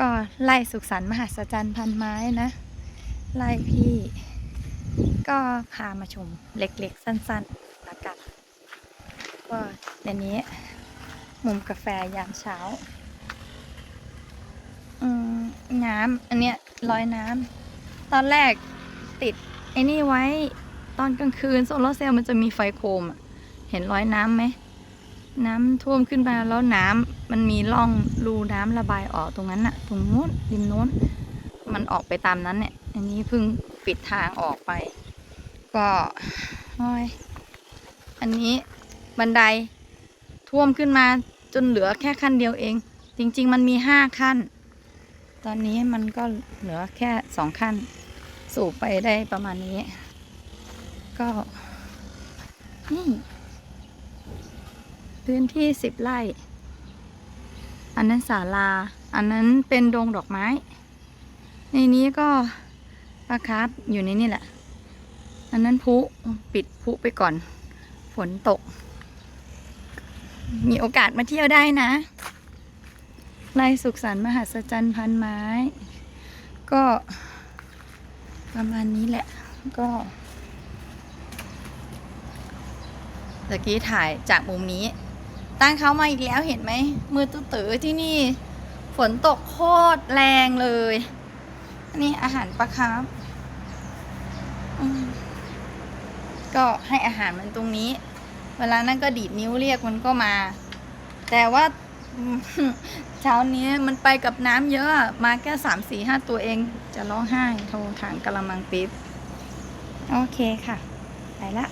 ก็ไล่สุขสันต์มหัศจรรย์พันไม้นะ ไล่พี่ ก็พามาชมเล็กๆ สั้นๆละกัน ก็ในนี้ มุมกาแฟยามเช้า อืมน้ำอันเนี้ยลอยน้ำตอนแรกติดไอ้นี่ไว้ตอนกลางคืนโซลาร์เซลล์มันจะมีไฟโคมเห็นรอยน้ำไหม น้ำท่วมขึ้นมาแล้วน้ำมันมีร่องรูน้ำระบายออกตรงนั้นน่ะ ตรงนู้นริมนู้น มันออกไปตามนั้นเนี่ย อันนี้เพิ่งปิดทางออกไป ก็โอ้ยอันนี้บันไดท่วมขึ้นมาจนเหลือแค่ขั้นเดียวเอง จริง ๆ มันมีห้าขั้น ตอนนี้มันก็เหลือแค่สองขั้น สูบไปได้ประมาณนี้ ก็นี่ พื้นที่สิบไร่ อันนั้นศาลา อันนั้นเป็นดงดอกไม้ ในนี้ก็ปลาคาร์ฟอยู่ในนี่แหละ อันนั้นพุปิดพุไปก่อน ฝนตก มีโอกาสมาเที่ยวได้นะไร่สุขสันต์มหัศจรรย์พันไม้ ก็ประมาณนี้แหละ ก็ตะกี้ถ่ายจากมุมนี้ ตั้งเขามาอีกแล้วเห็นไหม มือตื้อที่นี่ ฝนตกโคตรแรงเลย อันนี้อาหารปลาคร์ฟอืมก็ให้อาหารมันตรงนี้ เวลานั้นก็ดีดนิ้วเรียกมันก็มา แต่ว่าเช้านี้มันไปกับน้ำเยอะ มาแค่สามสี่ห้าตัวเอง จะร้องไห้โทรทางกะละมังปิ๊บ โอเคค่ะ ไปละ